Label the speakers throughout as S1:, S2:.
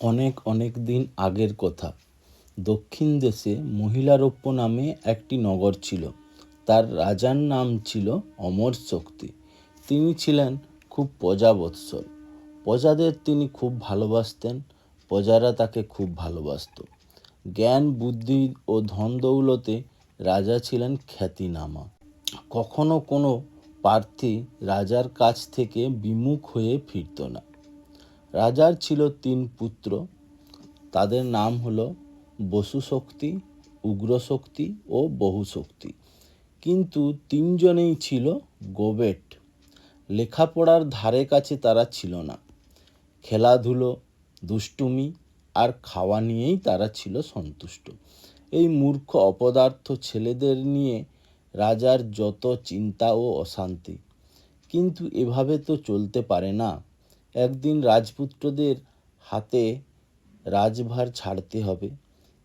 S1: অনেক অনেক দিন আগের কথা। দক্ষিণ দেশে মহিলারোপ্য নামে একটি নগর ছিল। তার রাজার নাম ছিল অমর শক্তি। তিনি ছিলেন খুব প্রজাবৎসল। প্রজাদের তিনি খুব ভালোবাসতেন। প্রজারা তাকে খুব ভালোবাসত। জ্ঞান, বুদ্ধি ও ধন দৌলতে রাজা ছিলেন খ্যাতিনামা। কখনো কোনো প্রার্থী রাজার কাছ থেকে বিমুখ হয়ে ফিরত না। রাজার ছিল তিন পুত্র। তাদের নাম হলো বসুশক্তি, উগ্রশক্তি ও বহুশক্তি। কিন্তু তিনজনেই ছিল গোবেট। লেখাপড়ার ধারে কাছে তারা ছিল না। খেলাধুলো, দুষ্টুমি আর খাওয়া নিয়েই তারা ছিল সন্তুষ্ট। এই মূর্খ অপদার্থ ছেলেদের নিয়ে রাজার যত চিন্তা ও অশান্তি। কিন্তু এভাবে তো চলতে পারে না। একদিন রাজপুত্রদের হাতে রাজভার ছাড়তে হবে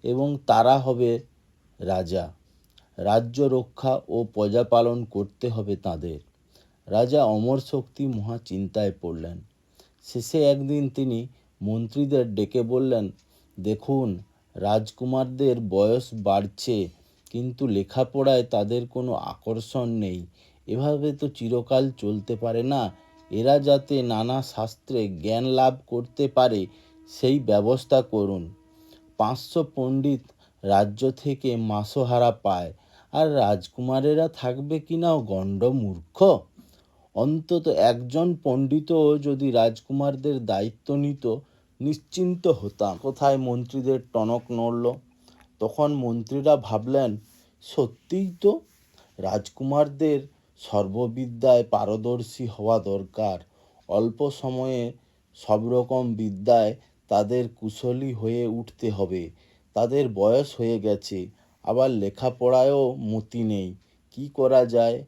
S1: এবং তারা হবে রাজা। রাজ্য রক্ষা ও প্রজা পালন করতে হবে তাদের। রাজা অমর শক্তি মহা চিন্তায় পড়লেন। শেষে একদিন তিনি মন্ত্রীদের ডেকে বললেন, দেখুন, রাজকুমারদের বয়স বাড়ছে, কিন্তু লেখাপড়ায় তাদের কোনো আকর্ষণ নেই। এভাবে তো চিরকাল চলতে পারে না। এরা যাতে নানা শাস্ত্রে জ্ঞান লাভ করতে পারে, সেই ব্যবস্থা করুন। পাঁচশো পণ্ডিত রাজ্য থেকে মাসোহারা পায়। আর রাজকুমারেরা থাকবে কিনা গণ্ড মূর্খ? অন্তত একজন পণ্ডিতও যদি রাজকুমারদের দায়িত্ব নিত, নিশ্চিন্ত হতাম। কোথায় মন্ত্রীদের টনক নড়ল? তখন মন্ত্রীরা ভাবলেন, সত্যিই তো রাজকুমারদের সর্ববিদ্যায় পারদর্শী হওয়া দরকার। অল্প সময়ে সব রকম বিদ্যায় তাদের কুশলী হয়ে উঠতে হবে। তাদের বয়স হয়ে গেছে, আবার লেখাপড়ায়ও মতি নেই। কি করা যায়?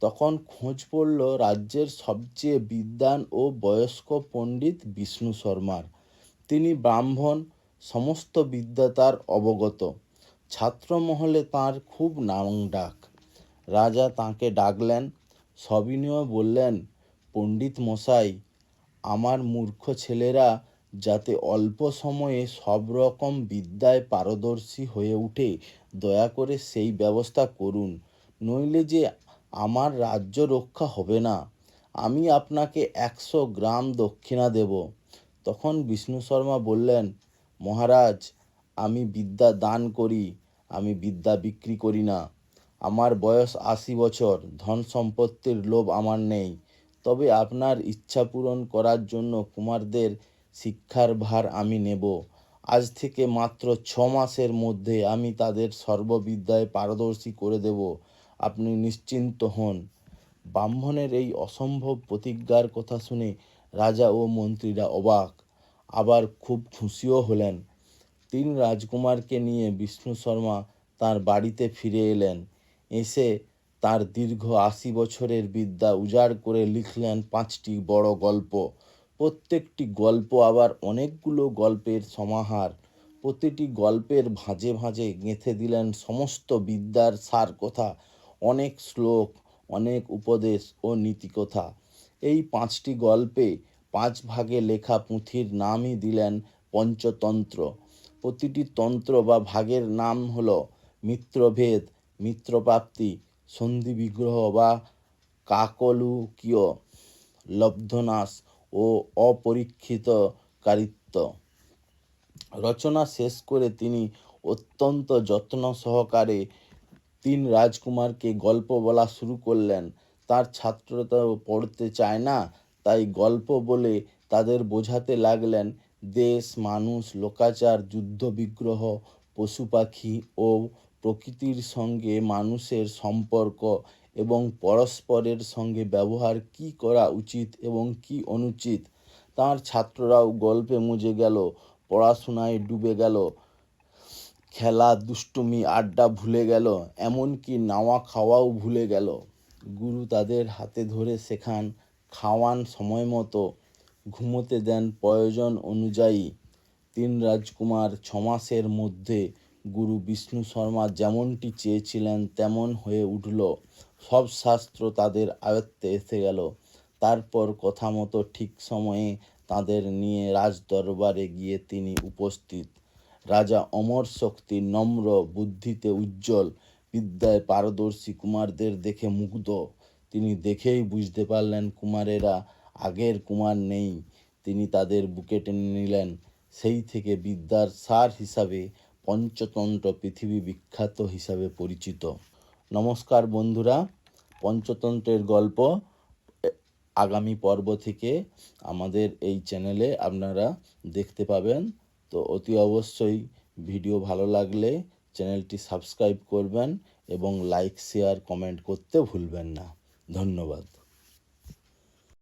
S1: তখন খোঁজ পড়ল রাজ্যের সবচেয়ে বিদ্বান ও বয়স্ক পণ্ডিত বিষ্ণু শর্মার। তিনি ব্রাহ্মণ, সমস্ত বিদ্যা তার অবগত। ছাত্রমহলে তার খুব নাম ডাক রাজা তাঁকে ডাকলেন। সবিনয় বললেন, পণ্ডিত মশাই, আমার মূর্খ ছেলেরা যাতে অল্প সময়ে সব রকম বিদ্যায় পারদর্শী হয়ে উঠে, দয়া করে সেই ব্যবস্থা করুন। নইলে যে আমার রাজ্য রক্ষা হবে না। আমি আপনাকে একশো গ্রাম দক্ষিণা দেব। তখন বিষ্ণু শর্মা বললেন, মহারাজ, আমি বিদ্যা দান করি, আমি বিদ্যা বিক্রি করি না। আমার বয়স আশি বছর, ধন সম্পত্তির লোভ আমার নেই। তবে আপনার ইচ্ছা পূরণ করার জন্য কুমারদের শিক্ষার ভার আমি নেব। আজ থেকে মাত্র ছ মাসের মধ্যে আমি তাদের সর্ববিদ্যায় পারদর্শী করে দেব। আপনি নিশ্চিন্ত হন। ব্রাহ্মণের এই অসম্ভব প্রতিজ্ঞার কথা শুনে রাজা ও মন্ত্রীরা অবাক। আবার খুব খুশিও হলেন। তিন রাজকুমারকে নিয়ে বিষ্ণু শর্মা তার বাড়িতে ফিরে এলেন। এসে তার দীর্ঘ আশি বছরের বিদ্যা উজাড় করে লিখলেন পাঁচটি বড় গল্প। প্রত্যেকটি গল্প আবার অনেকগুলো গল্পের সমাহার। প্রতিটি গল্পের ভাঁজে ভাঁজে গেঁথে দিলেন সমস্ত বিদ্যার সার কথা অনেক শ্লোক, অনেক উপদেশ ও নীতিকথা। এই পাঁচটি গল্পে পাঁচ ভাগে লেখা পুঁথির নামই দিলেন পঞ্চতন্ত্র। প্রতিটি তন্ত্র বা ভাগের নাম হল মিত্রভেদ মিত্রপ্রাপ্তি, সন্ধি বিগ্রহ বা কাকলুকীয় লব্ধনাশ ও অপরীক্ষিত কারিত্ব। রচনা শেষ করে তিনি অত্যন্ত যত্ন সহকারে তিন রাজকুমারকে গল্প বলা শুরু করলেন। তার ছাত্ররা তো পড়তে চায় না, তাই গল্প বলে তাদের বোঝাতে লাগলেন দেশ, মানুষ, লোকাচার, যুদ্ধ বিগ্রহ, পশু পাখি ও প্রকৃতির সঙ্গে মানুষের সম্পর্ক এবং পরস্পরের সঙ্গে ব্যবহার কি করা উচিত এবং কি অনুচিত? তার ছাত্ররাও গল্পে মুজে গেল, পড়াশোনায় ডুবে গেল, খেলা দুষ্টুমি আড্ডা ভুলে গেল, এমনকি নাওয়া খাওয়াও ভুলে গেল। গুরু তাদের হাতে ধরে শেখান, খাওয়ান সময় মতো, ঘুমোতে দেন প্রয়োজন অনুযায়ী। তিন রাজকুমার ছমাসের মধ্যে গুরু বিষ্ণু শর্মা যেমনটি চেয়েছিলেন তেমন হয়ে উঠল। সব শাস্ত্র তাদের আয়ত্তে এসে গেল। তারপর কথা মতো ঠিক সময়ে তাদের নিয়ে রাজদরবারে গিয়ে তিনি উপস্থিত। রাজা অমর শক্তি নম্র বুদ্ধিতে উজ্জ্বল, বিদ্যায় পারদর্শী কুমারদের দেখে মুগ্ধ। তিনি দেখেই বুঝতে পারলেন, কুমারেরা আগের কুমার নেই। তিনি তাদের বুকে টেনে নিলেন। সেই থেকে বিদ্যার সার হিসাবে পঞ্চতন্ত্র পৃথিবী বিখ্যাত হিসাবে পরিচিত। নমস্কার বন্ধুরা, পঞ্চতন্ত্রের গল্প আগামী পর্ব থেকে আমাদের এই চ্যানেলে আপনারা দেখতে পাবেন। তো অতি অবশ্যই ভিডিও ভালো লাগলে চ্যানেলটি সাবস্ক্রাইব করবেন এবং লাইক, শেয়ার, কমেন্ট করতে ভুলবেন না। ধন্যবাদ।